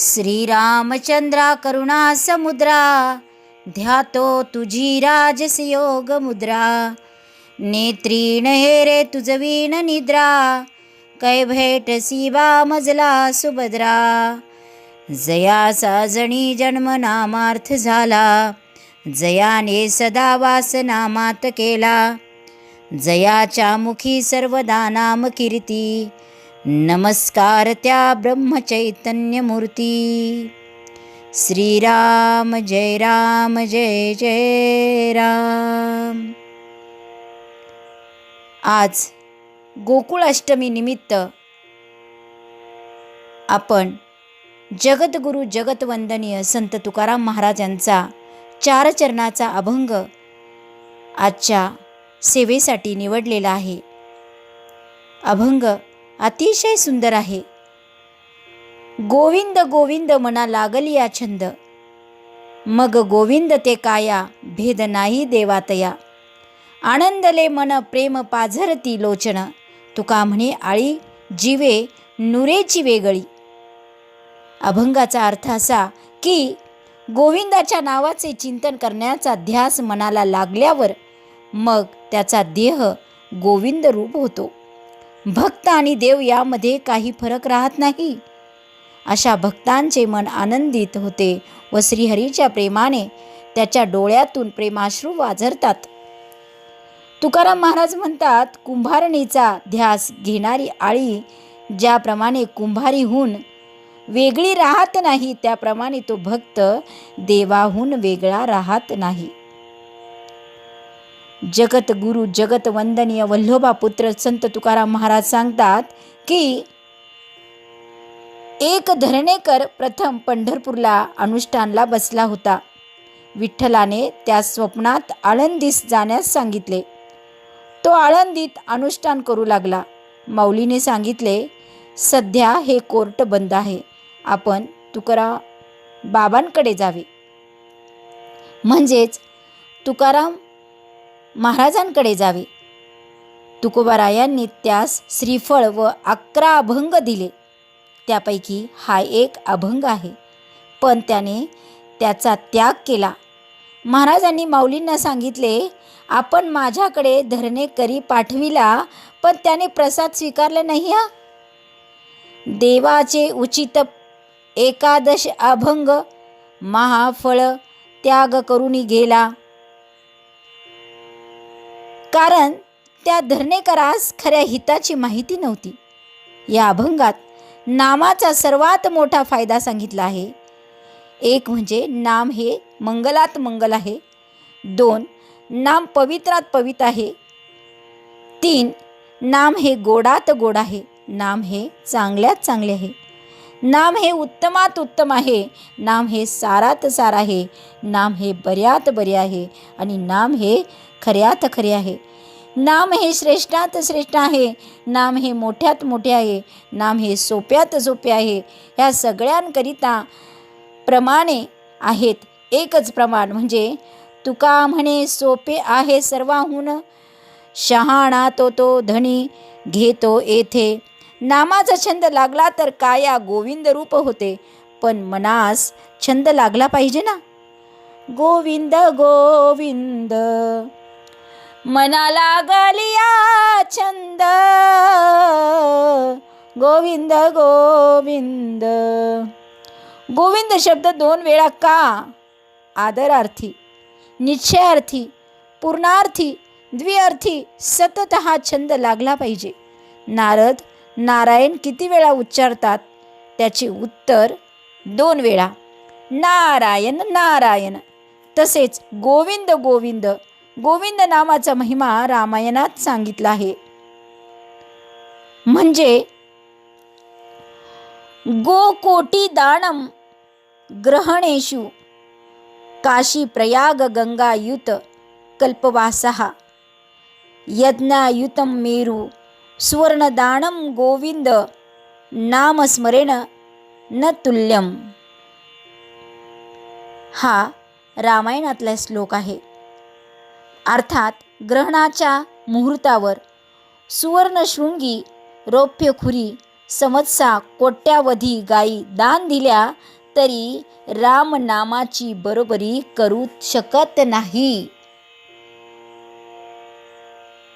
श्रीरामचंद्रा करुणा समुद्रा ध्यातो तुझी राजसयोग मुद्रा नेत्रीण हे रे तुझवीण निद्रा कै भेट शिवा मजला सुभद्रा. जया साजणी जन्म नामार्थ झाला जयाने सदा वास नामात केला. जयाच्या मुखी सर्वदा नाम कीर्ती नमस्कार त्या ब्रह्मचैतन्यमूर्ती. श्रीराम जय राम जय जय राम. आज गोकुळाष्टमीनिमित्त निमित्त आपण जगद्गुरु जगतवंदनीय संत तुकाराम महाराजांचा चार चरणाचा अभंग आजच्या सेवेसाठी निवडलेला आहे. अभंग अतिशय सुंदर आहे. गोविंद गोविंद मना लागली या छंद. मग गोविंद ते काया भेद नाही देवातया. आनंदले मन प्रेम पाझरती लोचन. तुका म्हणे आळी जीवे नुरेची वेगळी. अभंगाचा अर्थ असा की गोविंदाच्या नावाचे चिंतन करण्याचा ध्यास मनाला लागल्यावर मग त्याचा देह गोविंद रूप होतो. भक्त आणि देव यामध्ये काही फरक राहत नाही. अशा भक्तांचे मन आनंदित होते व श्रीहरीच्या प्रेमाने त्याच्या डोळ्यातून प्रेमाश्रू वाजरतात. तुकाराम महाराज म्हणतात कुंभारणीचा ध्यास घेणारी आळी ज्याप्रमाणे कुंभारीहून वेगळी राहत नाही त्याप्रमाणे तो भक्त देवाहून वेगळा राहत नाही. जगत गुरु जगत वंदनीय वल्लोबा पुत्र संत तुकाराम महाराज सांगतात की एक धरणेकर प्रथम पंढरपूरला अनुष्ठानला बसला होता. विठ्ठलाने त्या स्वप्नात आळंदीस जाण्यास सांगितले. तो आळंदीत अनुष्ठान करू लागला. माऊलीने सांगितले सध्या हे कोर्ट बंद आहे. आपण तुकाराम बाबांकडे जावे. म्हणजेच तुकाराम महाराजांकडे जावे. तुकोबारायांनी त्यास श्रीफळ व अकरा अभंग दिले. त्यापैकी हा एक अभंग आहे. पण त्याने त्याचा त्याग केला. महाराजांनी माऊलींना सांगितले आपण माझ्याकडे धरणे करी पाठविला पण त्याने प्रसाद स्वीकारला नाही हा. देवाचे उचित एकादश अभंग महाफळ त्याग करून गेला. कारण त्या धरणेकरास खऱ्या हिताची माहिती नव्हती. या अभंगात नामाचा सर्वात मोठा फायदा सांगितला आहे. एक म्हणजे नाम हे मंगलात मंगल आहे. दोन नाम पवित्रात पवित्र आहे. तीन नाम हे गोडात गोड आहे. नाम हे चांगल्यात चांगले आहे. नाम हे उत्तमात उत्तम आहे. नाम हे सारात सार आहे. नाम हे बऱ्यात बरे आहे. आणि नाम हे खऱ्यात खरे आहे. नाम हे श्रेष्ठात श्रेष्ठ आहे. नाम हे मोठ्यात मोठे आहे. नाम हे सोप्यात सोपे आहे. ह्या सगळ्यांकरिता प्रमाणे आहेत. एकच प्रमाण म्हणजे तुका म्हणे सोपे आहे सर्वाहून. शहाणा तो तो धनी घेतो येथे. नामाचा छंद लागला तर काया गोविंद रूप होते. पण मनास छंद लागला पाहिजे ना? गोविंद गोविंद. मनाला गलिया छंद. गोविंद गोविंद. गोविंद शब्द दोन वेळा का? आदरार्थी निश्चयार्थी पूर्णार्थी द्विअर्थी सतत हा छंद लागला पाहिजे. नारद नारायण किती वेळा उच्चारतात? त्याचे उत्तर दोन वेळा. नारायण नारायण. तसेच गोविंद गोविंद. गोविंद नामाचा महिमा रामायणात सांगितला आहे. म्हणजे गोकोटी दानम ग्रहणेषु काशी प्रयाग गंगायुत कल्पवासः यज्ञायुतं मेरू सुवर्णदानं गोविंद नामस्मरेण न तुल्यम. हा रामायणातला श्लोक आहे. अर्थात ग्रहणाच्या मुहूर्तावर. सुवर्णशृंगी रौप्यखुरी समत्सा कोट्यावधी गायी दान दिल्या तरी रामनामाची बरोबरी करू शकत नाही.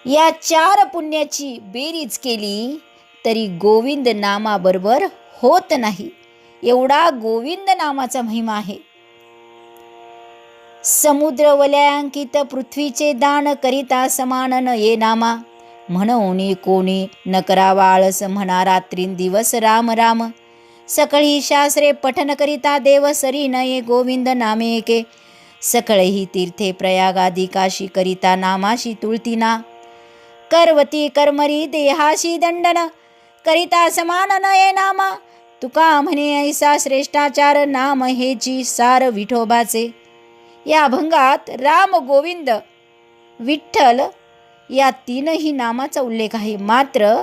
या चार पुण्याची बेरीज केली तरी गोविंद नामाबरोबर होत नाही. एवढा गोविंद नामाचा महिमा आहे. समुद्र वलयांकित पृथ्वीचे दान करिता समान न ये नामा. म्हणून कोणी न करावा आळस म्हणा रात्रींदिवस राम राम. सकळी शास्त्रे पठन करिता देव सरी नये गोविंद नामे एके सकळही तीर्थे प्रयागादी काशी करिता नामाशी तुळतीना. करवती कर्मरी देहाशी दंडन करिता समान नये नामा. तुका म्हणे ऐसा श्रेष्ठाचार नाम हेची सार विठोबाचे. या अभंगात राम गोविंद विठ्ठल या तीनही नामाचा उल्लेख आहे. मात्र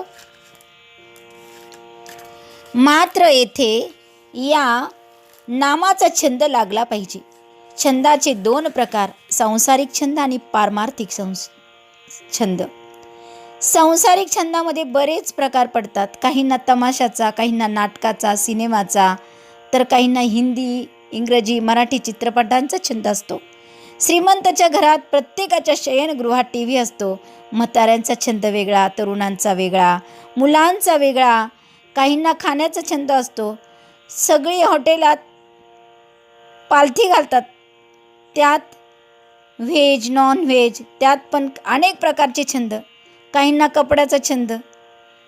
मात्र येथे या नामाचा छंद लागला पाहिजे. छंदाचे दोन प्रकार सांसारिक छंद आणि पारमार्थिक संस छंद. सांसारिक छंदामध्ये बरेच प्रकार पडतात. काहींना तमाशाचा काहींना नाटकाचा सिनेमाचा तर काहींना हिंदी इंग्रजी मराठी चित्रपटांचा छंद असतो. श्रीमंताच्या घरात प्रत्येकाच्या शयनगृहात टी व्ही असतो. म्हाताऱ्यांचा छंद वेगळा तरुणांचा वेगळा मुलांचा वेगळा काहींना खाण्याचा छंद असतो. सगळी हॉटेलात पालथी घालतात. त्यात व्हेज नॉन व्हेज त्यात पण अनेक प्रकारचे छंद. काहींना कपड्याचा छंद.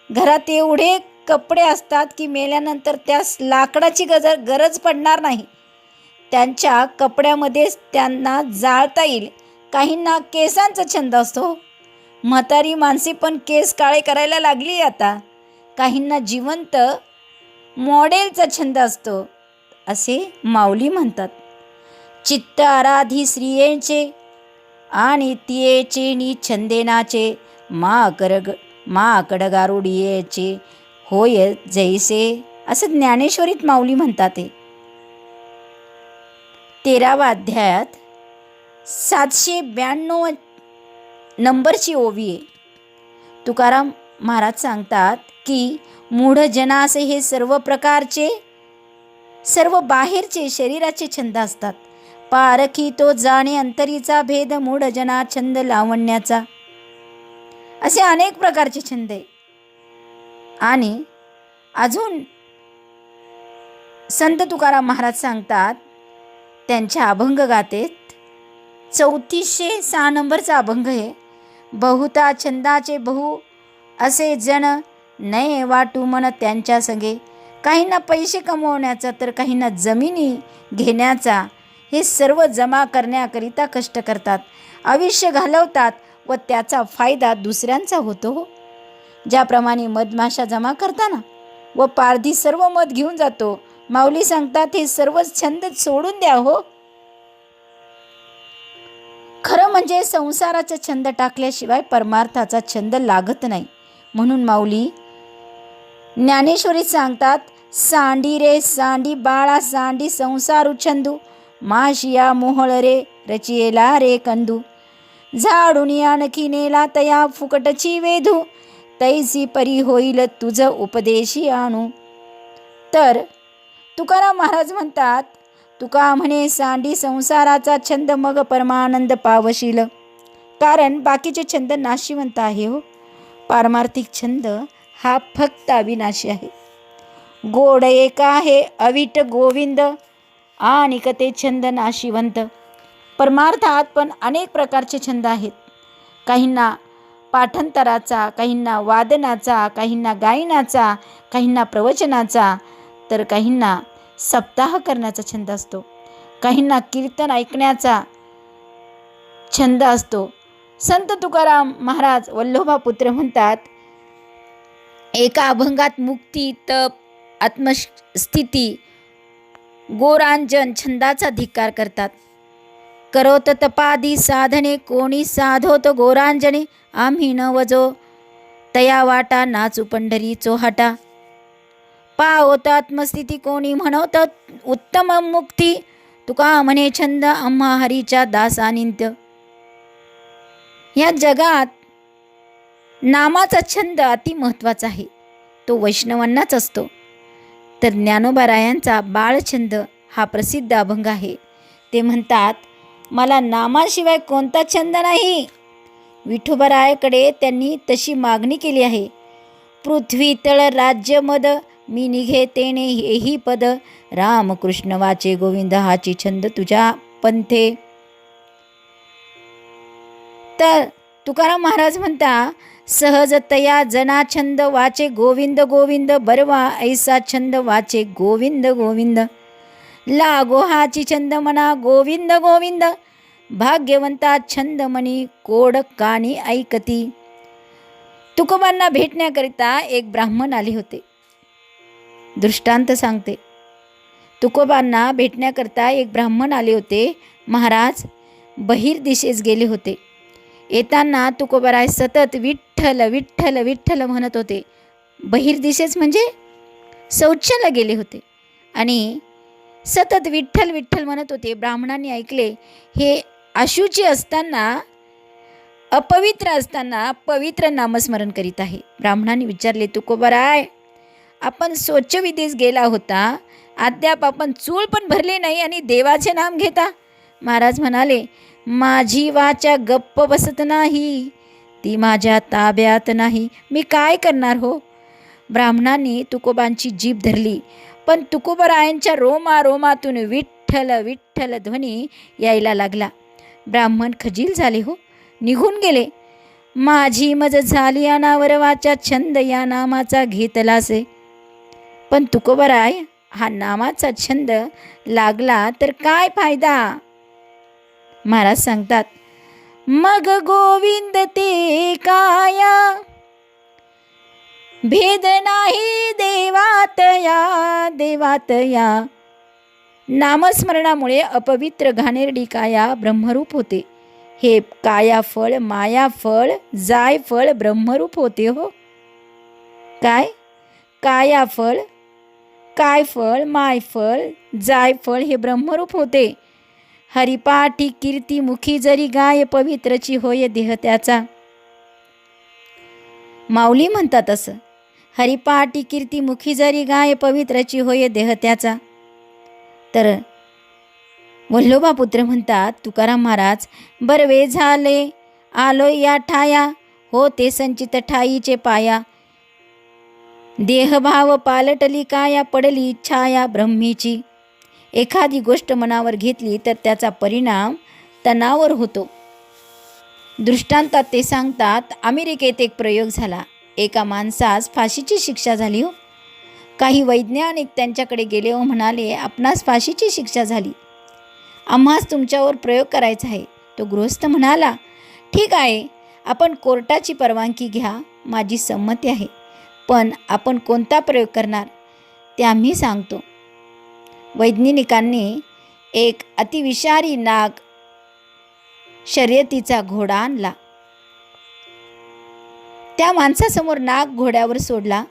घरात एवढे कपडे असतात की मेल्यानंतर त्यास लाकडाची गजर गरज पडणार नाही. त्यांच्या कपड्यामध्येच त्यांना जाळता येईल. काहींना केसांचा छंद असतो. म्हातारी माणसे पण केस काळे करायला लागली आता. काहींना जिवंत मॉडेलचा छंद असतो असे माऊली म्हणतात. चित्त आराधी स्त्रियेचे आणि तियेचे नि छंदेनाचे मा करग मा कडगारुडियेचे होय जैसे असं ज्ञानेश्वरीत माऊली म्हणतात ते तेरावा अध्यायात सातशे ब्याण्णव नंबरची ओवी आहे. तुकाराम महाराज सांगतात की मूढ जनास हे सर्व प्रकारचे सर्व बाहेरचे शरीराचे छंद असतात. पारखी तो जाणे अंतरीचा भेद मूढ जना छंद लावण्याचा. असे अनेक प्रकारचे छंद आहे. आणि अजून संत तुकाराम महाराज सांगतात त्यांच्या अभंग गातेत चौतीसशे सहा नंबरचा अभंग आहे. बहुता छंदाचे बहु असे जण नये वाटू मन त्यांच्या संगे. काहींना पैसे कमवण्याचा तर काहींना जमिनी घेण्याचा. हे सर्व जमा करण्याकरिता कष्ट करतात. आयुष्य घालवतात व त्याचा फायदा दुसऱ्यांचा होतो हो. ज्याप्रमाणे मधमाशा जमा करताना व पारधी सर्व मध घेऊन जातो माऊली सांगतात हे सर्व छंद सोडून द्या हो. खरं म्हणजे संसाराचा छंद टाकल्याशिवाय परमार्थाचा छंद लागत नाही. म्हणून माऊली ज्ञानेश्वरी सांगतात सांडी रे सांडी बाळा सांडी संसारू छंदू. माशिया मोहळ रे रचियेला रे कंदू. झाडून आणखी नेला तया फुकटची वेधू. तैसी परी होईल तुझ उपदेशी आणू. तर तुकाराम महाराज म्हणतात तुका म्हणे सांडी संसाराचा छंद मग परमानंद पावशील. कारण बाकीचे छंद नाशिवंत आहे हो. पारमार्थिक छंद हा फक्त अविनाशी आहे. गोड एक आहे अविट गोविंद. आणि कते छंद नाशिवंत. परमार्थात पण अनेक प्रकारचे छंद आहेत. काहींना पाठांतराचा काहींना वादनाचा काहींना गायनाचा काहींना प्रवचनाचा तर काहींना सप्ताह करण्याचा छंद असतो. काहींना कीर्तन ऐकण्याचा छंद असतो. संत तुकाराम महाराज वल्लोभा पुत्र म्हणतात एका अभंगात मुक्ती तप आत्मस्थिती गोरांजन छंदाचा धिक्कार करतात. करोत तपादी साधने कोणी साधोत गोरांजने आम्ही न वजो तया वाटा नाचू पंढरी चोहाटा. पावत आत्मस्थिती कोणी म्हणवत? उत्तम मुक्ती. तुका म्हणे छंद आम्हा हरीच्या दासानिंत या जगात नामाचा छंद अति महत्त्वाचा आहे. तो वैष्णवांनाच असतो. तर ज्ञानोबारायांचा बाळछंद हा प्रसिद्ध अभंग आहे. ते म्हणतात मला नामाशिवाय कोणता छंद नाही. विठोबरायाकडे त्यांनी तशी मागणी केली आहे. पृथ्वी तळ राज्य मद मी निघे तेने हेही पद. रामकृष्ण वाचे गोविंद हाची छंद तुझ्या पंथे. तर तुकाराम महाराज म्हणता सहजतया जना छंद वाचे गोविंद गोविंद बरवा ऐसा छंद वाचे गोविंद गोविंद. लागो हाची छंद म्हणा गोविंद गोविंद. भाग्यवंता छंद मनी कोड काणी ऐकती. तुकोबांना भेटण्याकरिता एक ब्राह्मण आले होते. दृष्टांत सांगते. तुकोबांना भेटण्याकरता एक ब्राह्मण आले होते. महाराज बहिर दिशेस गेले होते. येताना तुकोबाराय सतत विठ्ठल विठ्ठल विठ्ठल म्हणत होते. बहिर दिशेस म्हणजे शौचाला गेले होते. आणि सतत विठ्ठल विठ्ठल म्हणत होते. ब्राह्मणांनी ऐकले हे अशुची असताना अपवित्र असताना पवित्र नामस्मरण करीत आहे. ब्राह्मणांनी विचारले तुकोबाराय आपण स्वच्छविधीस गेला होता. अद्याप आपण चूळ पण भरली नाही आणि देवाचे नाम घेता. महाराज म्हणाले माझी वाचा गप्प बसत नाही. ती माझ्या ताब्यात नाही. मी काय करणार हो? ब्राह्मणांनी तुकोबांची जीभ धरली. पण तुकोबरायांच्या रोमा रोमातून विठ्ठल विठ्ठल ध्वनी यायला लागला. ब्राह्मण खजील झाले हो. निघून गेले. माझी मज झाली अनावर वाचा छंद या नामाचा घेतलासे. पण तुकोबराय हा नामाचा छंद लागला तर काय फायदा? महाराज सांगतात मग गोविंद ते काया? भेद नाही देवात या देवात या. नामस्मरणामुळे अपवित्र घाणेरडी काया ब्रह्मरूप होते. हे काया फळ माया फळ जाय फळ ब्रह्मरूप होते हो. काय? काया कायफळ मायफळ जायफळ हे ब्रह्मरूप होते. हरिपाठी कीर्ती मुखी जरी गाय पवित्रची होय देह त्याचा. माऊली म्हणतात असं हरिपाठी कीर्ती मुखी जरी गाय पवित्रची होय देह त्याचा. तर वल्लोबा पुत्र म्हणतात तुकाराम महाराज बरवे झाले आलो या ठाया हो ते संचित ठाईचे पाया. देहभाव पालटली काया पडली छाया ब्रह्मीची. एखादी गोष्ट मनावर घेतली तर त्याचा परिणाम तणावर होतो. दृष्टांतात ते सांगतात अमेरिकेत एक प्रयोग झाला. एका माणसास फाशीची शिक्षा झाली हो. काही वैज्ञानिक त्यांच्याकडे गेले व म्हणाले आपणास फाशीची शिक्षा झाली. आम्हास तुमच्यावर प्रयोग करायचा आहे. तो गृहस्थ म्हणाला ठीक आहे. आपण कोर्टाची परवानगी घ्या. माझी संमती आहे. पण आपण कोणता प्रयोग करणार ते आम्ही सांगतो. वैज्ञानिकांनी एक अतिविषारी नाग शर्यतीचा घोडा आणला. त्या माणसासमोर नाग घोड्यावर सोडला.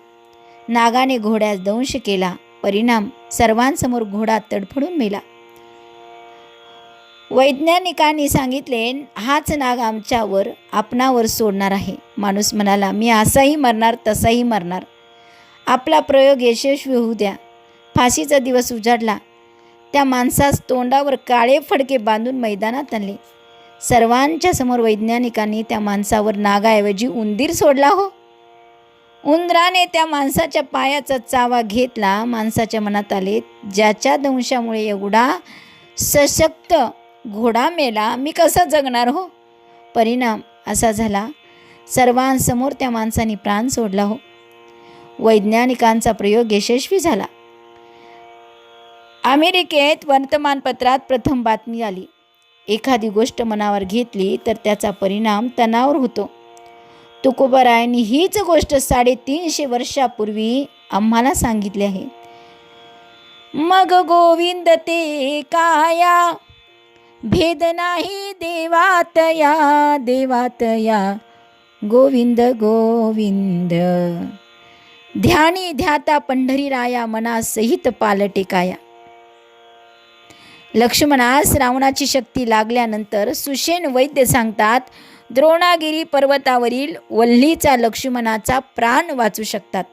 नागाने घोड्यास दंश केला. परिणाम सर्वांसमोर घोडा तडफडून मेला. वैज्ञानिकांनी सांगितले हाच नाग आमच्यावर आपणावर सोडणार आहे. माणूस म्हणाला मी असाही मरणार तसाही मरणार. आपला प्रयोग यशस्वी होऊ द्या. फाशीचा दिवस उजाडला. त्या माणसास तोंडावर काळे फडके बांधून मैदानात आणले. सर्वांच्या समोर वैज्ञानिकांनी त्या माणसावर नागाऐवजी उंदीर सोडला हो. उंदराने त्या माणसाच्या पायाचा चावा घेतला. माणसाच्या मनात आले ज्याच्या दंशामुळे एवढा सशक्त घोडा मेला मी कसा जगणार हो? परिणाम असा झाला सर्वांसमोर त्या माणसाने प्राण सोडला हो. वैज्ञानिकांचा प्रयोग यशस्वी झाला. अमेरिकेत वर्तमानपत्रात प्रथम बातमी आली. एखादी गोष्ट मनावर घेतली तर त्याचा परिणाम तणावर होतो. तुकोबरायांनी हीच गोष्ट साडेतीनशे वर्षापूर्वी आम्हाला सांगितली आहे. मग गोविंद ते काया भेद नाही देवात या देवात या गोविंद गोविंद. ध्यानी ध्याता पंढरीराया मनासहित पालटे काया लक्ष्मणास रावणाची शक्ती लागल्यानंतर सुशेन वैद्य सांगतात द्रोणागिरी पर्वतावरील वल्लीचा लक्ष्मणाचा प्राण वाचू शकतात.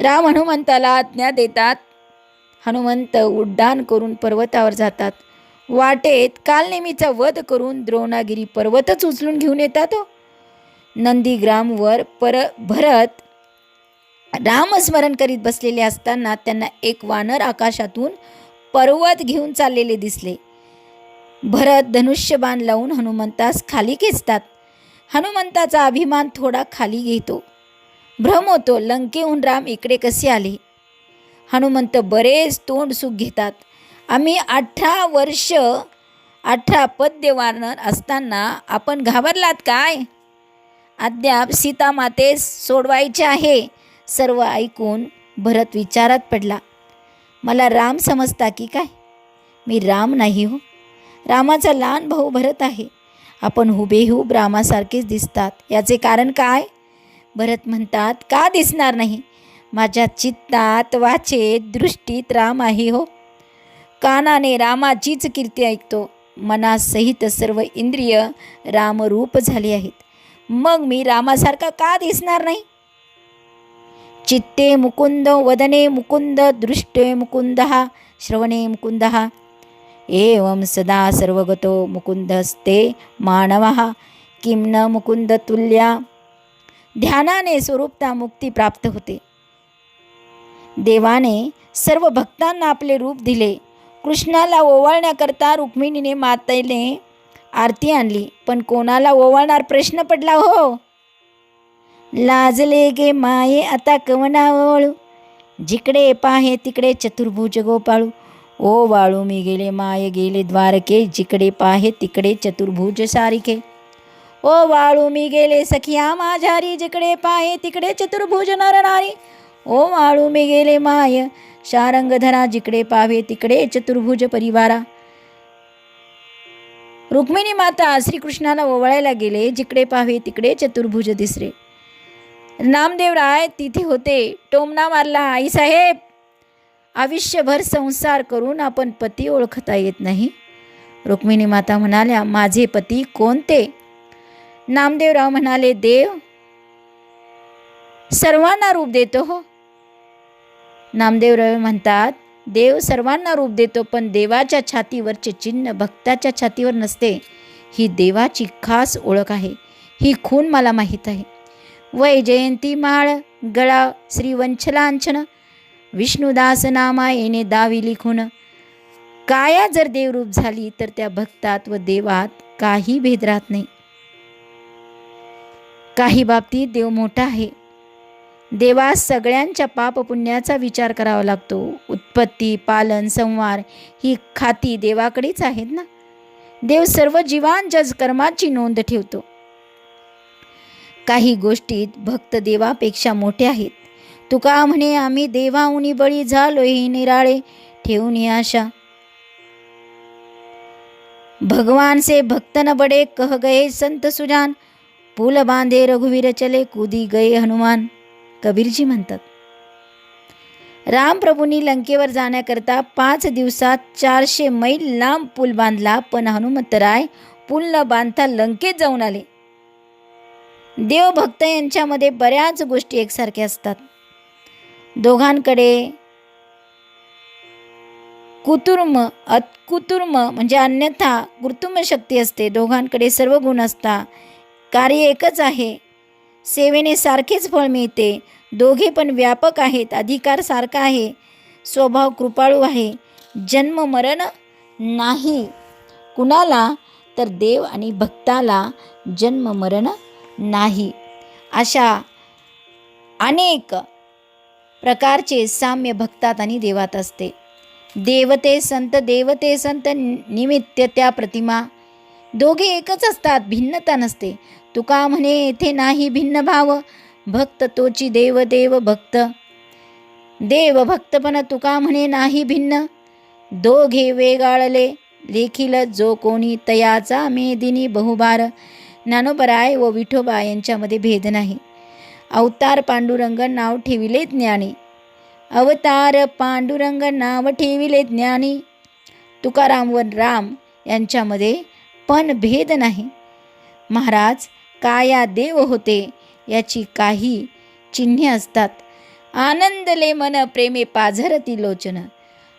राम हनुमंताला आज्ञा देतात हनुमंत उड्डाण करून पर्वतावर जातात. वाटेत कालनेमीचा वध करून द्रोणागिरी पर्वतच उचलून घेऊन येतात हो. नंदीग्रामवर पर भरत रामस्मरण करीत बसलेले असताना त्यांना एक वानर आकाशातून पर्वत घेऊन चाललेले दिसले. भरत धनुष्यबाण लावून हनुमंतास खाली खेचतात. हनुमंताचा अभिमान थोडा खाली घेतो. भ्रम होतो लंकेहून राम इकडे कसे आले? हनुमंत बरेच तोंड सुख घेतात. आम्ही अठरा वर्ष अठरा पद्य वारणार असताना आपण घाबरलात काय? अद्याप सीतामातेस सोडवायचे आहे. सर्व ऐकून भरत विचारात पडला. मला राम समजता की काय? मी राम नाही हो. रामाचा लहान भाऊ भरत आहे. आपण हुबेहूब रामासारखेच दिसतात. याचे कारण काय? भरत म्हणतात का दिसणार नाही? माझ्या चित्तात वाचेत दृष्टीत राम आहे हो. कानाने रामाचीच कीर्ती ऐकतो. मनासहित सर्व इंद्रिय रामरूप झाली आहेत. मग मी रामासारखा का दिसणार नाही? चित्ते मुकुंद वदने मुकुंद दृष्टे मुकुंद श्रवणे मुकुंद। एवं सदा सर्वगतो मुकुंदस्ते मानव। किं न मुकुंद तुल्या? ध्यानाने स्वरूपता मुक्ती प्राप्त होते. देवाने सर्व भक्तांना आपले रूप दिले. कृष्णाला ओवाळण्याकरता रुक्मिणीने मातेने आरती आणली. पण कोणाला ओवाळणार प्रश्न पडला हो? लाजले गे माये आता कवना ओळू जिकडे पाहे तिकडे चतुर्भुज गोपाळू. ओ वाळू मी गेले माये गेले द्वारके. जिकडे पाहे तिकडे चतुर्भुज सारिके. ओ वाळू मी गेले सखिया माझ्यारी. जिकडे पाहे तिकडे चतुर्भुज नर नारी ओ वाळू मी गेले माय शारंगधरा जिकडे पावे तिकडे चतुर्भुज परिवारा. रुक्मिणी माता श्रीकृष्णाला ओवाळायला गेले जिकडे पाहावे तिकडे चतुर्भुज दिसरे. नामदेवराय तिथे होते टोमना मारला आईसाहेब आयुष्यभर संसार करून आपण पती ओळखता येत नाही. रुक्मिणी माता म्हणाल्या माझे पती कोणते? नामदेवराव म्हणाले देव सर्वांना रूप देतो हो. नामदेवराव म्हणतात देव सर्वांना रूप देतो पण देवाच्या छातीवरचे चिन्ह भक्ताच्या छातीवर नसते. ही देवाची खास ओळख आहे. ही खून मला माहीत आहे. वै जयंती माळ गळा श्रीवंचलांछन विष्णुदास नामा येणे दावी लिखून. काया जर देवरूप झाली तर त्या भक्तात व देवात काही भेद राहत नाही. काही बाबतीत देव मोठा आहे. देवास सगळ्यांच्या पाप पुण्याचा विचार करावा लागतो. उत्पत्ती पालन संवार ही खाती देवाकडेच आहेत ना? देव सर्व जीवांच्या कर्माची नोंद ठेवतो. काही गोष्टीत भक्त देवापेक्षा मोठे आहेत. तुका म्हणे आम्ही देवाहुनी बळी झालो ही निराळे ठेवून आशा. भगवान से भक्त न बडे कह गए संत सुजान पुल बांधे रघुवीर चले कुदी गए हनुमान. कबीरजी म्हणतात. रामप्रभूंनी लंकेवर जाण्याकरता पाच दिवसात चारशे मैल लांब पूल बांधला. पण हनुमंतराय पूल न बांधता लंकेत जाऊन आले. देवभक्त यांच्यामध्ये बऱ्याच गोष्टी एकसारख्या असतात. दोघांकडे कुतुर्म अतकुतुर्म म्हणजे अन्यथा कुर्तुम शक्ती असते. दोघांकडे सर्व गुण असता. कार्य एकच आहे. सेवेने सारखेच फळ मिळते. दोघे पण व्यापक आहेत अधिकार सारखा आहे. स्वभाव कृपाळू आहे. जन्म मरण नाही. कुणाला? तर देव आणि भक्ताला जन्म मरण नाही. अशा अनेक प्रकारचे साम्य भक्तात आणि देवात असते. देवते संत देवते संत निमित्त त्या प्रतिमा. दोघे एकच असतात भिन्नता नसते. तुका म्हणे येथे नाही भिन्न भाव. भक्त तोची देव देव भक्त. देव भक्तपण तुका म्हणे नाही भिन्न. दोघे वेगाळले. लेखील जो कोणी तयाचा मेदिनी बहुबार. नानोपराय व विठोबा यांच्यामध्ये भेद नाही. अवतार पांडुरंग नाव ठेविले ज्ञानी. अवतार पांडुरंग नाव ठेविले ज्ञानी. तुकाराम व राम यांच्यामध्ये पण भेद नाही. महाराज काया देव होते याची काही चिन्हे असतात. आनंदले मन प्रेमे पाझरती लोचन.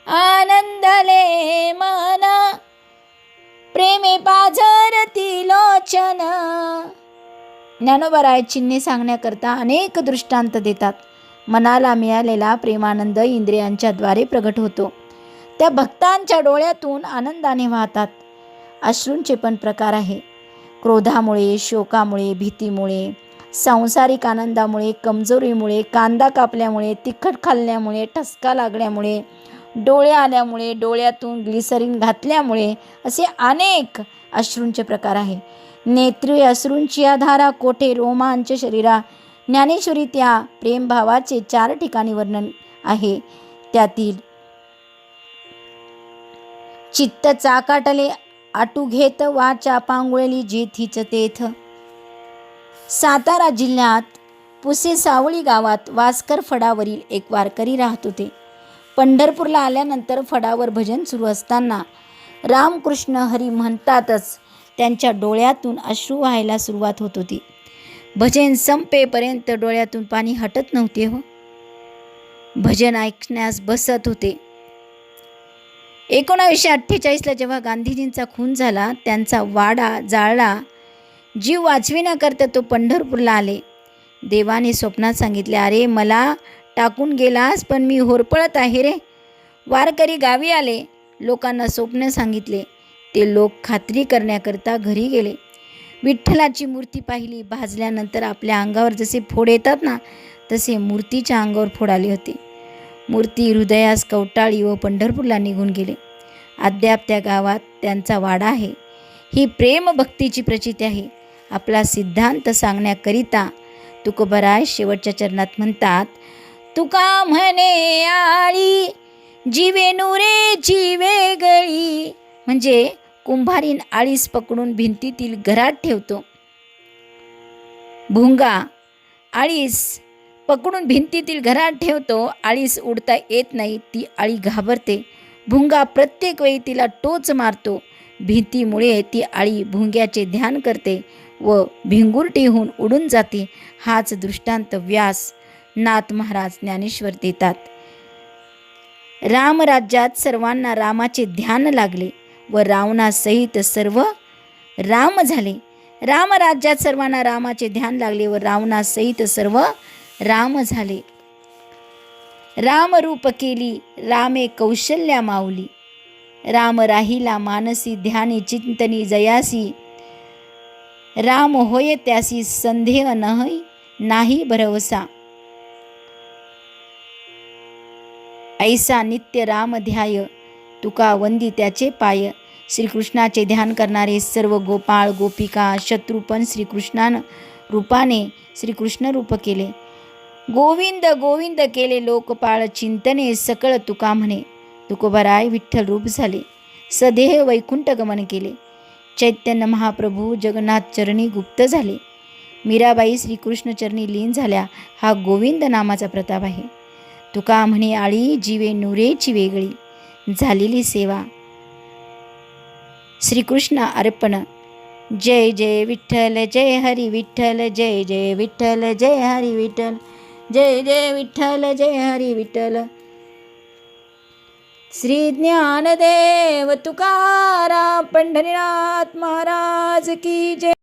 आनंदले मन प्रेमे पाझरती लोचन. ज्ञानोबराय चिन्हे सांगण्याकरता अनेक दृष्टांत देतात. मनाला मिळालेला प्रेमानंद इंद्रियांच्याद्वारे प्रगट होतो. त्या भक्तांच्या डोळ्यातून आनंदाने वाहतात. अश्रूंचे पण प्रकार आहे. क्रोधामुळे शोकामुळे भीतीमुळे सांसारिक आनंदामुळे कमजोरीमुळे कांदा कापल्यामुळे तिखट खाल्ल्यामुळे ठसका लागल्यामुळे डोळे आल्यामुळे डोळ्यातून ग्लिसरीन घातल्यामुळे असे अनेक अश्रूंचे प्रकार आहे. नेत्री अश्रूंची आधारा कोठे रोमांच शरीरा ज्ञानेश्वरी त्या प्रेमभावाचे चार ठिकाणी वर्णन आहे. त्यातील चित्त चाकाटले आटू घेत वाचा पांगुळली जेथीच तेथ. सातारा जिल्ह्यात पुसे सावळी गावात वासकर फडावरील एक वारकरी राहत होते. पंढरपूरला आल्यानंतर फडावर भजन सुरू असताना रामकृष्ण हरी म्हणतातच त्यांच्या डोळ्यातून अश्रू व्हायला सुरुवात होत होती. भजन संपेपर्यंत डोळ्यातून पाणी हटत नव्हते हो. भजन ऐकण्यास बसत होते. एकोणावीसशे अठ्ठेचाळीसला जेव्हा गांधीजींचा खून झाला त्यांचा वाडा जाळला जीव वाचविण्याकरता तो पंढरपूरला आले. देवाने स्वप्नात सांगितले अरे मला टाकून गेलास पण मी होरपळत आहे रे. वारकरी गावी आले. लोकांना स्वप्न सांगितले. ते लोक खात्री करण्याकरता घरी गेले. विठ्ठलाची मूर्ती पाहिली. भाजल्यानंतर आपल्या अंगावर जसे फोड येतात ना तसे मूर्तीच्या अंगावर फोड आले होते. मूर्ती हृदयास कवटाळी व पंढरपूरला निघून गेले. अद्याप त्या गावात त्यांचा वाडा आहे. ही प्रेम भक्तीची प्रचिती आहे. आपला सिद्धांत सांगण्याकरिता तुकोबराय शेवटच्या चरणात म्हणतात तुका म्हणे आळी? जीवे जिवे गळी. म्हणजे कुंभारीन आळीस पकडून भिंतीतील घरात ठेवतो. भुंगा आळीस पकडून भिंतीतील घरात ठेवतो. आळीस उडता येत नाही. ती आळी घाबरते. भुंगा प्रत्येक वेळी तिला टोच मारतो. भीतीमुळे ती आळी भुंग्याचे ध्यान करते व भिंगुरटीहून उडून जाते. हाच दृष्टांत व्यास नाथ महाराज ज्ञानेश्वर देतात. रामराज्यात सर्वांना रामाचे ध्यान लागले व रावणासहित सर्व राम झाले. रामराज्यात सर्वांना रामाचे ध्यान लागले व रावणासहित सर्व राम झाले. रामरूप केली रामे कौशल्या माऊली राम राहिला मानसी ध्यानी चिंतनी जयासी. राम होय त्यासी संदेह नाही नाही भरवसा. ऐसा नित्य राम ध्याय तुका वंदी त्याचे पाय. श्रीकृष्णाचे ध्यान करणारे सर्व गोपाळ गोपिका शत्रुपण श्रीकृष्णान रूपाने श्रीकृष्ण रूप केले. गोविंद गोविंद केले लोकपाळ चिंतने सकळ तुका म्हणे तुकोबराय विठ्ठल रूप झाले सदेह वैकुंठ गमन केले चैतन्य महाप्रभू जगन्नाथ चरणी गुप्त झाले मीराबाई श्रीकृष्ण चरणी लीन झाल्या हा गोविंद नामाचा प्रताप आहे तुका म्हणे आळी जीवे नुरेची वेगळी झालेली सेवा श्रीकृष्ण अर्पण जय जय विठ्ठल जय हरी विठ्ठल जय जय विठ्ठल जय हरी विठ्ठल जय जय विठ्ठल जय हरी विठ्ठल. श्री ज्ञानदेव तुकारा पंढरीनाथ महाराज की जय.